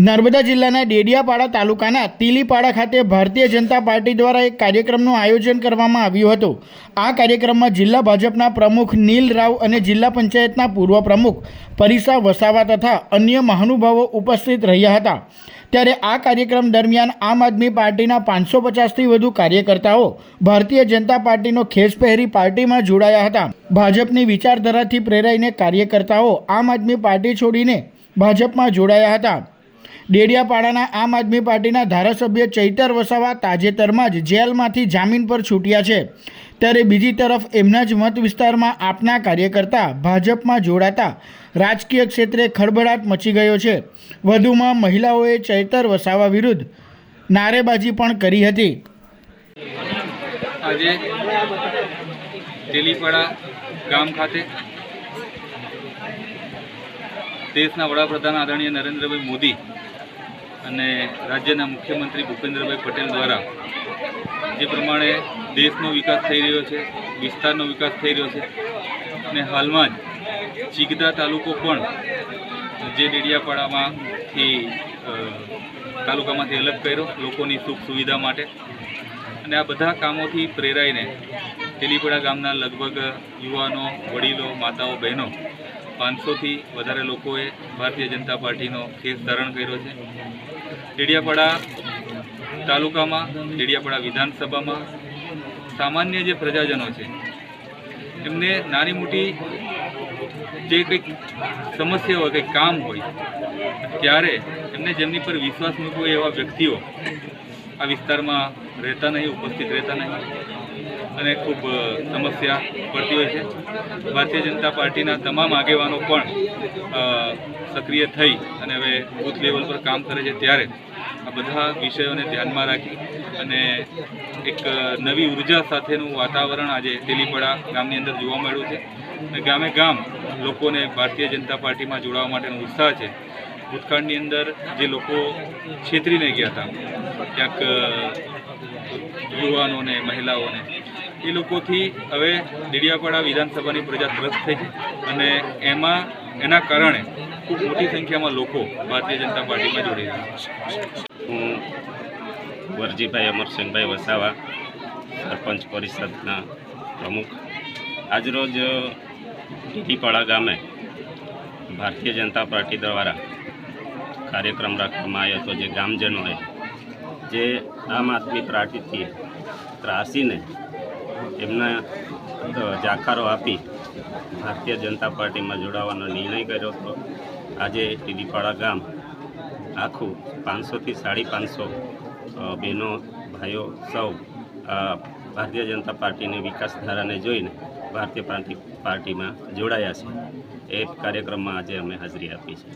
નર્મદા જિલ્લાના ડેડિયાપાડા તાલુકાના તીલીપાડા ખાતે ભારતીય જનતા પાર્ટી દ્વારા એક કાર્યક્રમનું આયોજન કરવામાં આવ્યું હતું. આ કાર્યક્રમમાં જિલ્લા ભાજપના પ્રમુખ નીલ રાવ અને જિલ્લા પંચાયતના પૂર્વ પ્રમુખ પરીસા વસાવા તથા અન્ય મહાનુભાવો ઉપસ્થિત રહ્યા હતા. ત્યારે આ કાર્યક્રમ દરમિયાન આમ આદમી પાર્ટીના પાંચસો પચાસથી વધુ કાર્યકર્તાઓ ભારતીય જનતા પાર્ટીનો ખેસ પહેરી પાર્ટીમાં જોડાયા હતા. ભાજપની વિચારધારાથી પ્રેરાઈને કાર્યકર્તાઓ આમ આદમી પાર્ટી છોડીને ભાજપમાં જોડાયા હતા. ડેડિયાપાડાના આમ આદમી પાર્ટીના ધારાસભ્ય ચૈતર વસાવા તાજેતરમાં જ જેલમાંથી જામીન પર છૂટ્યા છે. ત્યારે બીજી તરફ એમના જ મત વિસ્તારમાં આપના કાર્યકર્તા ભાજપમાં જોડાતા રાજકીય ક્ષેત્રે ખળભળાટ મચી ગયો છે. વધુમાં મહિલાઓએ ચૈતર વસાવા વિરુદ્ધ નારેબાજી પણ કરી હતી. આજે ગામ ખાતે દેશના વડાપ્રધાન આદરણીય નરેન્દ્રભાઈ મોદી અને રાજ્યના મુખ્યમંત્રી ભૂપેન્દ્રભાઈ પટેલ દ્વારા જે પ્રમાણે દેશનો વિકાસ થઈ રહ્યો છે, વિસ્તારનો વિકાસ થઈ રહ્યો છે, અને હાલમાં જ ચીગદા તાલુકો પણ જે ડેડિયાપાડામાંથી તાલુકામાંથી અલગ કર્યો લોકોની સુખ સુવિધા માટે. અને આ બધા કામોથી પ્રેરાઈને તેલીપડા ગામના લગભગ યુવાનો, વડીલો, માતાઓ, બહેનો પાંચસોથી વધારે લોકોએ ભારતીય જનતા પાર્ટીનો કેસ ધારણ કર્યો છે. ડેડિયાપાડા તાલુકામાં, ડેડિયાપાડા વિધાનસભામાં સામાન્ય જે પ્રજાજનો છે, એમને નાની મોટી જે કંઈક સમસ્યા હોય કંઈક કામ હોય, ત્યારે એમને જેમની પર વિશ્વાસ મૂકવો એવા વ્યક્તિઓ આ વિસ્તારમાં રહેતા નહીં, ઉપસ્થિત રહેતા નહીં. અને ખૂબ સમસ્યા પડતી હોય છે. ભારતીય જનતા પાર્ટીના તમામ આગેવાનો પણ સક્રિય થઈ અને હવે બૂથ લેવલ પર કામ કરે છે ત્યારે આ બધા વિષયોને ધ્યાનમાં રાખી અને એક નવી ઊર્જા સાથેનું વાતાવરણ આજે તેલીપડા ગામની અંદર જોવા મળ્યું છે. અને ગામે ગામ લોકોને ભારતીય જનતા પાર્ટીમાં જોડાવા માટેનો ઉત્સાહ છે. ભૂતકાળની અંદર જે લોકો છેતરીને ગયા હતા, ક્યાંક યુવાનોને, મહિલાઓને એ લોકોથી હવે ડેડિયાપાડા વિધાનસભાની પ્રજા ત્રસ્ત થઈ છે. અને એમાં, એના કારણે ખૂબ મોટી સંખ્યામાં લોકો ભારતીય જનતા પાર્ટીમાં જોડી રહ્યા હું વરજીભાઈ અમરસિંહભાઈ વસાવા, સરપંચ પરિષદના પ્રમુખ. આજરોજ ટીટીપાડા ગામે ભારતીય જનતા પાર્ટી દ્વારા કાર્યક્રમ રાખવામાં આવ્યો હતો, જે ગામજનોએ, જે આમ આદમી પાર્ટીથી ત્રાસીને એમના જાકારો આપી ભારતીય જનતા પાર્ટીમાં જોડાવાનો નિર્ણય કર્યો હતો. આજે ટીડીપાડા ગામ આખું પાંચસોથી સાડી પાંચસો બહેનો, ભાઈઓ સૌ ભારતીય જનતા પાર્ટીની વિકાસધારાને જોઈને ભારતીય પાર્ટી પાર્ટીમાં જોડાયા છે. એ કાર્યક્રમમાં આજે અમે હાજરી આપી છે.